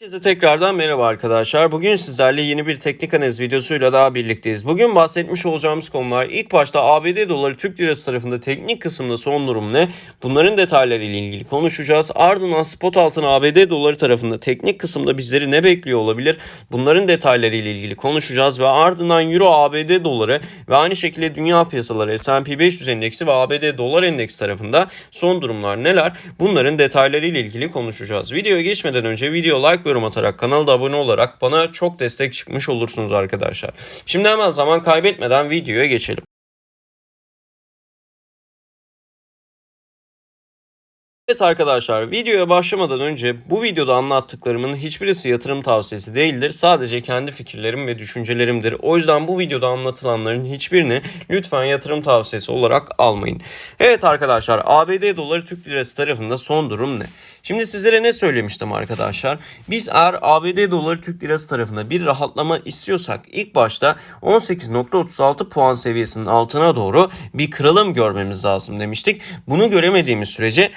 Herkese tekrardan merhaba arkadaşlar. Bugün sizlerle yeni bir teknik analiz videosuyla daha birlikteyiz. Bugün bahsetmiş olacağımız konular ilk başta ABD doları Türk lirası tarafında teknik kısımda son durum ne? Bunların detayları ile ilgili konuşacağız. Ardından spot altın ABD doları tarafında teknik kısımda bizleri ne bekliyor olabilir? Bunların detayları ile ilgili konuşacağız ve ardından Euro ABD doları ve aynı şekilde dünya piyasaları S&P 500 endeksi ve ABD dolar endeksi tarafında son durumlar neler? Bunların detayları ile ilgili konuşacağız. Videoya geçmeden önce video like yorum atarak kanala da abone olarak bana çok destek çıkmış olursunuz arkadaşlar. Şimdi hemen zaman kaybetmeden videoya geçelim. Evet arkadaşlar videoya başlamadan önce bu videoda anlattıklarımın hiçbirisi yatırım tavsiyesi değildir. Sadece kendi fikirlerim ve düşüncelerimdir. O yüzden bu videoda anlatılanların hiçbirini lütfen yatırım tavsiyesi olarak almayın. Evet arkadaşlar ABD doları Türk lirası tarafında son durum ne? Şimdi sizlere ne söylemiştim arkadaşlar? Biz eğer ABD doları Türk lirası tarafında bir rahatlama istiyorsak ilk başta 18.36 puan seviyesinin altına doğru bir kırılım görmemiz lazım demiştik. Bunu göremediğimiz sürece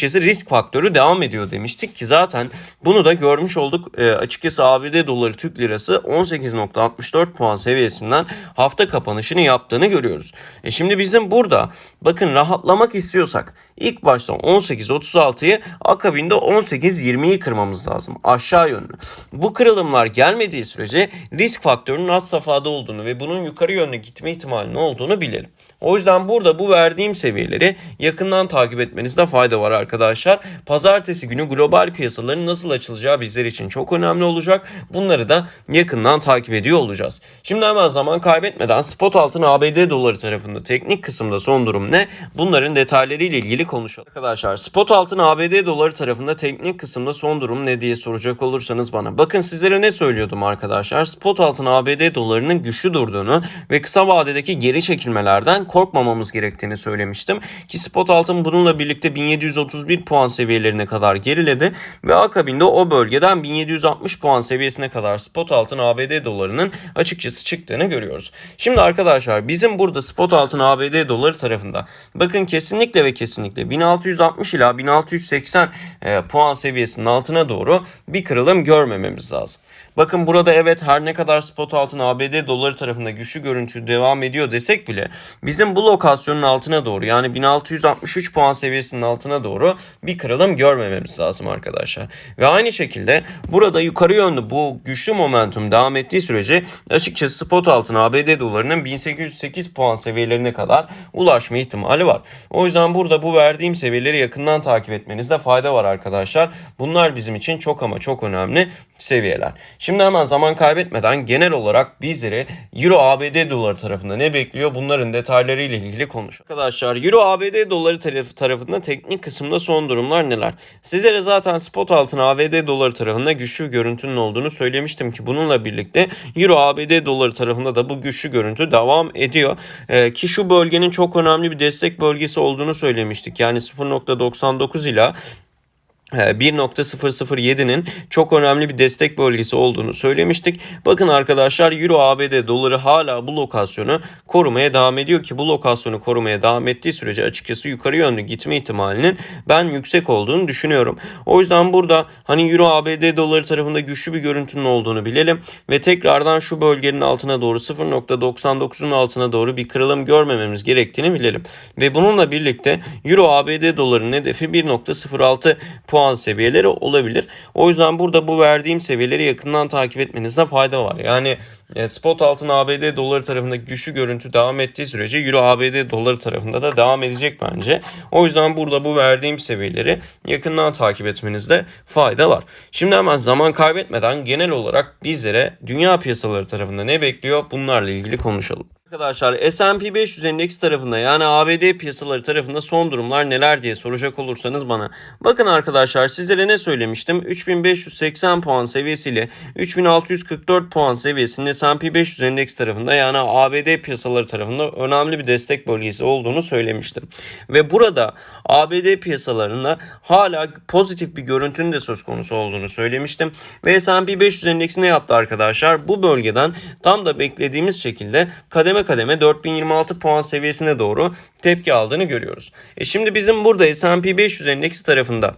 açıkçası risk faktörü devam ediyor demiştik ki zaten bunu da görmüş olduk. E, açıkçası ABD doları Türk lirası 18.64 puan seviyesinden hafta kapanışını yaptığını görüyoruz. E şimdi bizim burada bakın rahatlamak istiyorsak ilk başta 18.36'yı akabinde 18.20'yi kırmamız lazım aşağı yönlü. Bu kırılımlar gelmediği sürece risk faktörünün alt safhada olduğunu ve bunun yukarı yönlü gitme ihtimalinin olduğunu bilelim. O yüzden burada bu verdiğim seviyeleri yakından takip etmenizde fayda var arkadaşlar. Pazartesi günü global piyasaların nasıl açılacağı bizler için çok önemli olacak. Bunları da yakından takip ediyor olacağız. Şimdi hemen zaman kaybetmeden spot altın ABD doları tarafında teknik kısımda son durum ne? Bunların detayları ile ilgili konuşalım. Arkadaşlar spot altın ABD doları tarafında teknik kısımda son durum ne diye soracak olursanız bana. Bakın sizlere ne söylüyordum arkadaşlar? Spot altın ABD dolarının güçlü durduğunu ve kısa vadedeki geri çekilmelerden korkmamamız gerektiğini söylemiştim. Ki spot altın bununla birlikte 1731 puan seviyelerine kadar geriledi ve akabinde o bölgeden 1760 puan seviyesine kadar spot altın ABD dolarının açıkçası çıktığını görüyoruz. Şimdi arkadaşlar bizim burada spot altın ABD doları tarafında bakın kesinlikle ve kesinlikle 1660 ila 1680 e, puan seviyesinin altına doğru bir kırılım görmememiz lazım. Bakın burada evet her ne kadar spot altın ABD doları tarafında güçlü görüntü devam ediyor desek bile bizim bu lokasyonun altına doğru yani 1663 puan seviyesinin altına doğru bir kırılım görmememiz lazım arkadaşlar. Ve aynı şekilde burada yukarı yönlü bu güçlü momentum devam ettiği sürece açıkçası spot altın ABD dolarının 1808 puan seviyelerine kadar ulaşma ihtimali var. O yüzden burada bu verdiğim seviyeleri yakından takip etmenizde fayda var arkadaşlar. Bunlar bizim için çok ama çok önemli seviyeler. Şimdi hemen zaman kaybetmeden genel olarak bizleri Euro ABD doları tarafında ne bekliyor bunların detayları ile ilgili konuşalım. Arkadaşlar Euro ABD doları tarafı tarafında teknik kısımda son durumlar neler? Sizlere zaten spot altın ABD doları tarafında güçlü görüntünün olduğunu söylemiştim ki bununla birlikte Euro ABD doları tarafında da bu güçlü görüntü devam ediyor. Ee, ki şu bölgenin çok önemli bir destek bölgesi olduğunu söylemiştik. Yani 0.99 ila 1.007'nin çok önemli bir destek bölgesi olduğunu söylemiştik. Bakın arkadaşlar Euro ABD doları hala bu lokasyonu korumaya devam ediyor ki bu lokasyonu korumaya devam ettiği sürece açıkçası yukarı yönlü gitme ihtimalinin ben yüksek olduğunu düşünüyorum. O yüzden burada hani Euro ABD doları tarafında güçlü bir görüntünün olduğunu bilelim ve tekrardan şu bölgenin altına doğru 0.99'un altına doğru bir kırılım görmememiz gerektiğini bilelim. Ve bununla birlikte Euro ABD dolarının hedefi 1.06 puan puan seviyeleri olabilir. O yüzden burada bu verdiğim seviyeleri yakından takip etmenizde fayda var. Yani e, spot altın ABD doları tarafında güçlü görüntü devam ettiği sürece Euro ABD doları tarafında da devam edecek bence. O yüzden burada bu verdiğim seviyeleri yakından takip etmenizde fayda var. Şimdi hemen zaman kaybetmeden genel olarak bizlere dünya piyasaları tarafında ne bekliyor bunlarla ilgili konuşalım. Arkadaşlar S&P 500 endeks tarafında yani ABD piyasaları tarafında son durumlar neler diye soracak olursanız bana. Bakın arkadaşlar sizlere ne söylemiştim? 3580 puan seviyesiyle 3644 puan seviyesinde S&P 500 endeks tarafında yani ABD piyasaları tarafında önemli bir destek bölgesi olduğunu söylemiştim. Ve burada ABD piyasalarında hala pozitif bir görüntünün de söz konusu olduğunu söylemiştim. Ve S&P 500 endeksi ne yaptı arkadaşlar? Bu bölgeden tam da beklediğimiz şekilde kademe kademe 4026 puan seviyesine doğru tepki aldığını görüyoruz. E şimdi bizim burada S&P 500 endeksi tarafında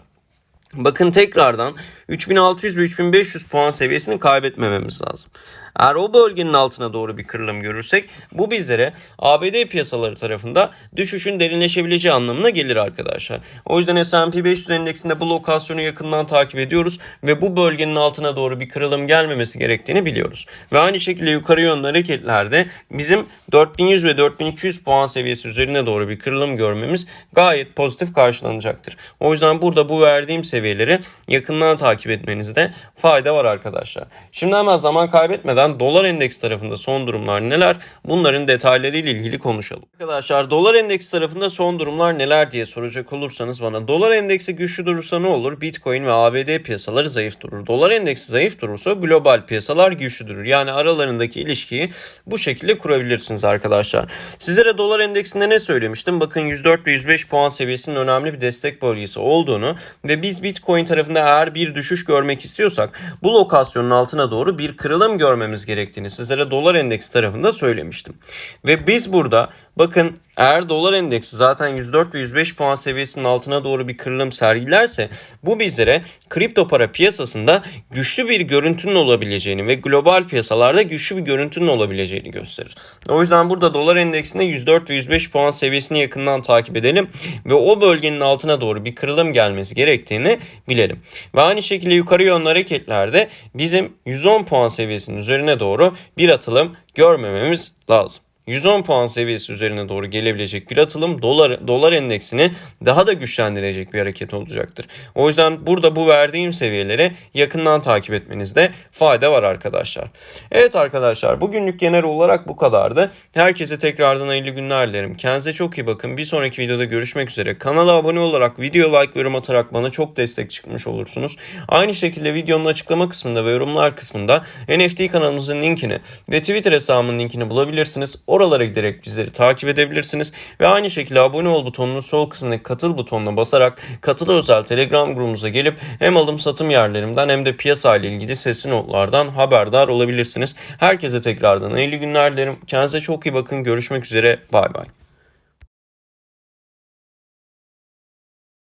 Bakın tekrardan 3600 ve 3500 puan seviyesini kaybetmememiz lazım. Eğer o bölgenin altına doğru bir kırılım görürsek bu bizlere ABD piyasaları tarafında düşüşün derinleşebileceği anlamına gelir arkadaşlar. O yüzden S&P 500 endeksinde bu lokasyonu yakından takip ediyoruz ve bu bölgenin altına doğru bir kırılım gelmemesi gerektiğini biliyoruz. Ve aynı şekilde yukarı yönlü hareketlerde bizim 4100 ve 4200 puan seviyesi üzerine doğru bir kırılım görmemiz gayet pozitif karşılanacaktır. O yüzden burada bu verdiğim seviyeleri yakından takip etmenizde fayda var arkadaşlar. Şimdi hemen zaman kaybetmeden dolar endeks tarafında son durumlar neler? Bunların detaylarıyla ilgili konuşalım. Arkadaşlar dolar endeks tarafında son durumlar neler diye soracak olursanız bana dolar endeksi güçlü durursa ne olur? Bitcoin ve ABD piyasaları zayıf durur. Dolar endeksi zayıf durursa global piyasalar güçlü durur. Yani aralarındaki ilişkiyi bu şekilde kurabilirsiniz arkadaşlar. Sizlere dolar endeksinde ne söylemiştim? Bakın 104 ve 105 puan seviyesinin önemli bir destek bölgesi olduğunu ve biz Bitcoin tarafında eğer bir düşüş görmek istiyorsak bu lokasyonun altına doğru bir kırılım görmemiz gerektiğini sizlere dolar endeksi tarafında söylemiştim. Ve biz burada bakın eğer dolar endeksi zaten 104 ve 105 puan seviyesinin altına doğru bir kırılım sergilerse bu bizlere kripto para piyasasında güçlü bir görüntünün olabileceğini ve global piyasalarda güçlü bir görüntünün olabileceğini gösterir. O yüzden burada dolar endeksinde 104 ve 105 puan seviyesini yakından takip edelim ve o bölgenin altına doğru bir kırılım gelmesi gerektiğini bilelim. Ve aynı şekilde yukarı yönlü hareketlerde bizim 110 puan seviyesinin üzerine doğru bir atılım görmememiz lazım. 110 puan seviyesi üzerine doğru gelebilecek bir atılım dolar dolar endeksini daha da güçlendirecek bir hareket olacaktır. O yüzden burada bu verdiğim seviyeleri yakından takip etmenizde fayda var arkadaşlar. Evet arkadaşlar bugünlük genel olarak bu kadardı. Herkese tekrardan hayırlı günler dilerim. Kendinize çok iyi bakın. Bir sonraki videoda görüşmek üzere. Kanala abone olarak video like yorum atarak bana çok destek çıkmış olursunuz. Aynı şekilde videonun açıklama kısmında ve yorumlar kısmında NFT kanalımızın linkini ve Twitter hesabımın linkini bulabilirsiniz. Oralara giderek bizleri takip edebilirsiniz. Ve aynı şekilde abone ol butonunun sol kısmındaki katıl butonuna basarak katıl özel telegram grubumuza gelip hem alım satım yerlerimden hem de piyasa ile ilgili sesli notlardan haberdar olabilirsiniz. Herkese tekrardan hayırlı günler dilerim. Kendinize çok iyi bakın. Görüşmek üzere. Bay bay.